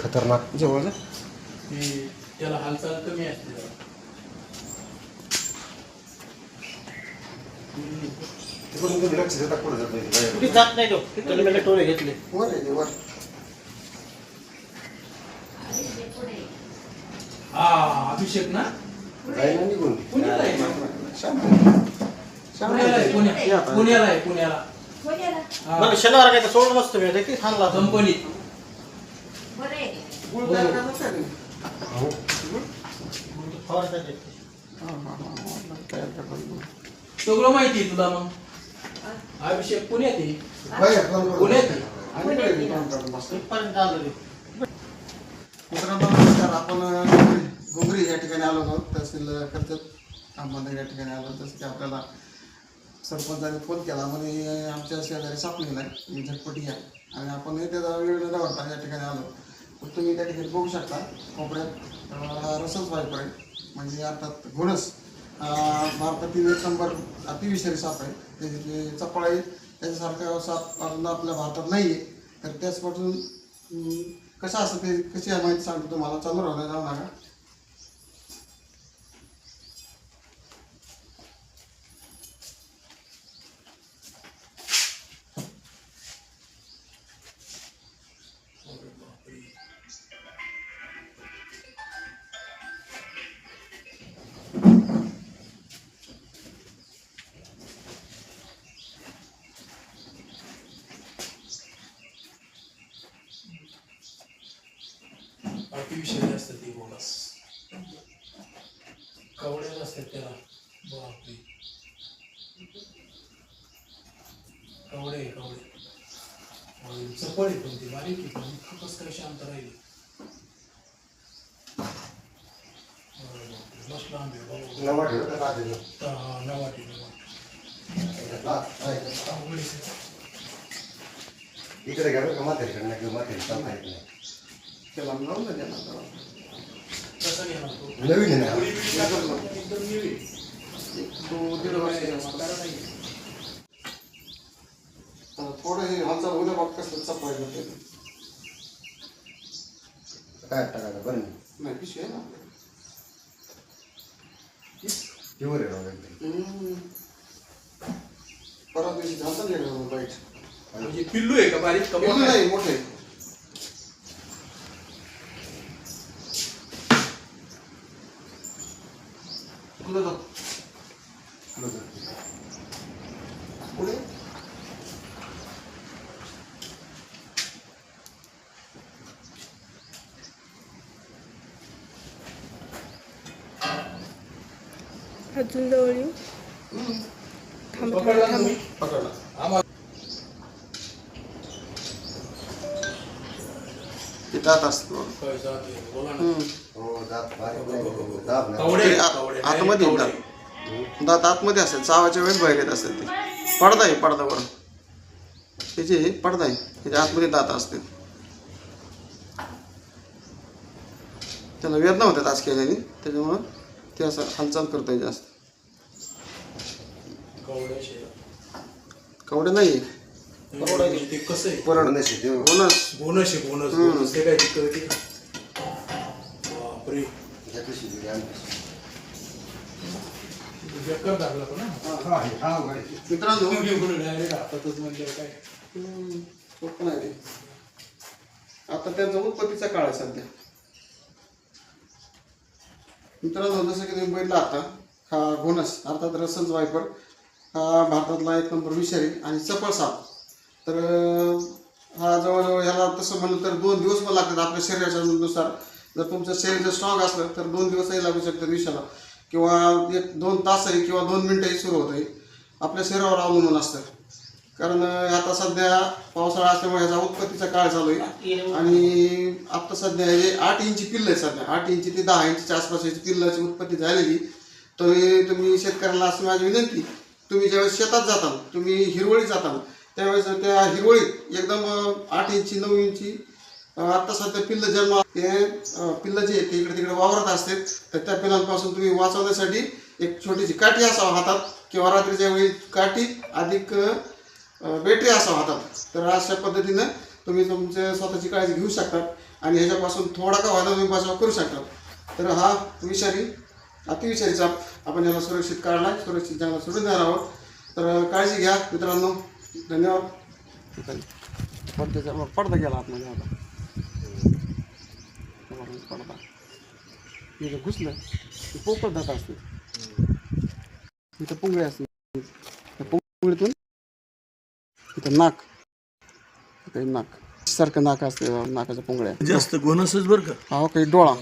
खतरनाक. जवळ जा. त्याला हालचाल कमी असते. कुठे जात नाही तो. टोळे घेतले. हा अभिषेक ना? पुण्याला आहे. पुण्याला आहे पुण्या- ये आता. पुण्याला. हा. शनिवार काय सोडून नसतो मी ते थांबला कंपनीत करतात. हा, हा, हा, करतात. सगळं माहिती आहे तुला मग. अभिषेक पुण्यात आहे. पुण्यात करतात नमस्कार. आपण अं, घुगरी या ठिकाणी आलो होतो. तहसील अहमदनगर या ठिकाणी आलो जसं की आपल्याला सरपंचाने फोन केला म्हणजे आमच्या शेजारी सापलेला आहे तुम्ही झटपटी या. आणि आपण त्याचा वेळ न दवडता या ठिकाणी आलो. तर तुम्ही त्या ठिकाणी बघू शकता कोपऱ्यात रसच वायपर आहे म्हणजे अर्थात घोडस भारतातील एक नंबर अतिविषारी साप आहे. त्याच्यातले चपळ आहे त्याच्यासारखा साप आपल्या भारतात नाही आहे तर त्याचपासून कसं असतं ते कशी आहे माहिती सांगतो तुम्हाला. चालू राहणार जाऊ नका. अतिविषयी असतात ते बोनस कवड्याला असतात त्याला बापरे कवडे कवडे चपळ आहे पण ती बारीक आहे पण खूपच काय शांत राहिली मस्त लांब आहे. हा, नवाटी. इकडे गेलो का म्हातारीकडे नाही किंवा म्हातारी चालता येत नाही त्याला लावून द्या त्याला. तो? नवीन आहे ना? थोडं हे हालचाल उद्या बघ कसं चपायला ते. काय टाकायचं? बरं नाही. पिशवी आहे ना. प्युअर आहे दिवशी झालं बाईट. म्हणजे पिल्लू आहे का बारीक? पिल्लू मोठा आहे? नाही मोठे पुढे जाऊ. पुढं जाते. पुढे अजून जवळ येऊ हम्म. थांब पकडला थांब तुम्ही? पकडला कवडे, आतमध्ये कवडे. येतात. दात आतमध्ये असतात चावाच्या वेळेस बाहेर येत असतात ते. पडदा आहे पडदावर त्याचे पडदा आहे. त्याच्या आतमध्ये दात असतात त्याला वेदना होत्यात आज केल्याने त्याच्यामुळं ते असं हालचाल करतोय जास्त. कवडे नाही ते कसं आहे परड बोनस आहे, बोनस बोनस आहे बोनस बोनस ते काय ती कळते बापरे बेकार पण हा. हा, हा, हा, हातातच म्हणजे काय हम्म, सोपं नाही ते. आता त्यांचा उत्पत्तीचा काळ आहे सध्या मित्रांनो जसं की तुम्ही बघितलं आता हा घोणस अर्थात रसन्स वायपर हा भारतातला एक नंबर विषारी आणि चपळ साप तर हा जवळजवळ ह्याला तसं म्हणलं तर दोन दिवस पण लागतात आपल्या शरीराच्या नुसार. जर तुमचं शरीर जर स्ट्रॉंग असलं तर दोन दिवसही लागू शकतात विषाला किंवा एक दोन तासही किंवा दोन मिनटंही सुरू होतंय. आपल्या शरीरावर अवलंबून असतं. कारण आता सध्या पावसाळा असल्यामुळे ह्याचा उत्पत्तीचा काळ चालू आहे. आणि आता सध्या हे आठ इंची पिल्ल आहे सध्या. आठ इंची ते दहा इंचीच्या आसपास याची पिल्लाची उत्पत्ती झालेली. तर तुम्ही शेतकऱ्यांना असं माझी विनंती तुम्ही ज्यावेळेस शेतात जाता तुम्ही हिरवळीत जाता त्यावेळेस त्या हिरवळीत एकदम आठ इंची नऊ इंची आत्ता सध्या पिल्ल जन्म हे पिल्ल जे आहेत ते इकडे तिकडे वावरत असते तर त्या पिल्लांपासून तुम्ही वाचवण्यासाठी एक छोटीशी काठी असावं हातात किंवा रात्रीच्या वेळी काठी अधिक बॅटरी असावं हातात. तर अशा पद्धतीनं तुम्ही तुमच्या स्वतःची काळजी घेऊ शकतात आणि ह्याच्यापासून थोडा का व्हायला तुम्ही बचाव करू शकता. तर हा विषारी अतिविषारीचा आपण याला सुरक्षित काढला सुरक्षित जंगलात सोडून देणार आहोत. तर काळजी घ्या मित्रांनो. धन्यवाद. पडद्याचा पडदा गेला आतमध्ये आता. पडदा. इथं घुसलं की पोपट जात असते. इथं पुंगळी असते. त्या पुंगळीतून इथं नाक. इथं नाक. सारखं नाक असते नाकाच्या पुंगळ्या. जास्त घोणसच बरं का? हा काही डोळा.